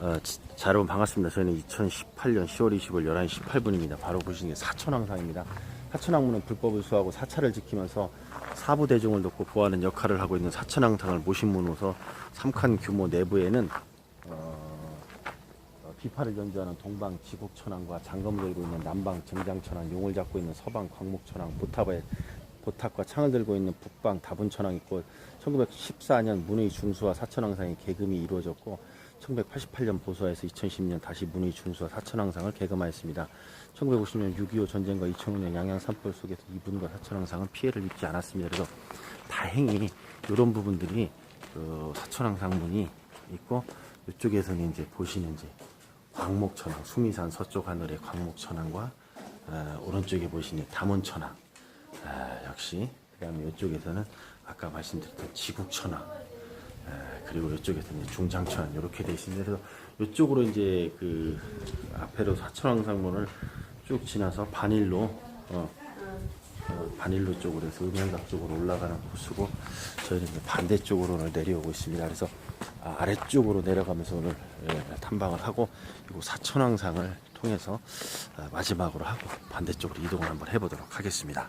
어, 지- 자, 여러분 반갑습니다. 저희는 2018년 10월 25일 11시 18분입니다. 바로 보시는 게 사천왕상입니다. 사천왕문은 불법을 수하고 사찰을 지키면서 사부 대중을 돕고 보호하는 역할을 하고 있는 사천왕상을 모신 문으로서 삼칸 규모 내부에는 어, 어, 비파를 연주하는 동방 지국천왕과 장검을 들고 있는 남방 정장천왕, 용을 잡고 있는 서방 광목천왕, 보탑에 보탑과 창을 들고 있는 북방 다분천왕 있고 1914년 문의 중수와 사천왕상의 개금이 이루어졌고 1988년 보수화에서 2010년 다시 문의 중수와 사천왕상을 개금하였습니다. 1950년 6.25 전쟁과 2005년 양양 산불 속에서 이분과 사천왕상은 피해를 입지 않았습니다. 그래서 다행히 이런 부분들이 그 사천왕상 문이 있고 이쪽에서는 이제 보시는 이제 광목천왕, 수미산 서쪽 하늘의 광목천왕과 어, 오른쪽에 보시는 담원천왕 아, 역시 그다음에 이쪽에서는 아까 말씀드렸던 지국천왕 아, 그리고 이쪽에서는 이제 중장천왕 이렇게 되어 있습니다. 그래서 이쪽으로 이제 그 앞에로 사천왕상문을 쭉 지나서 반일로 어, 어, 반일로 쪽으로 해서 음양각 쪽으로 올라가는 코스고 저희는 반대쪽으로 오늘 내려오고 있습니다. 그래서 아, 아래쪽으로 내려가면서 오늘 예, 탐방을 하고 그리고 사천왕상을 통해서 아, 마지막으로 하고 반대쪽으로 이동을 한번 해보도록 하겠습니다.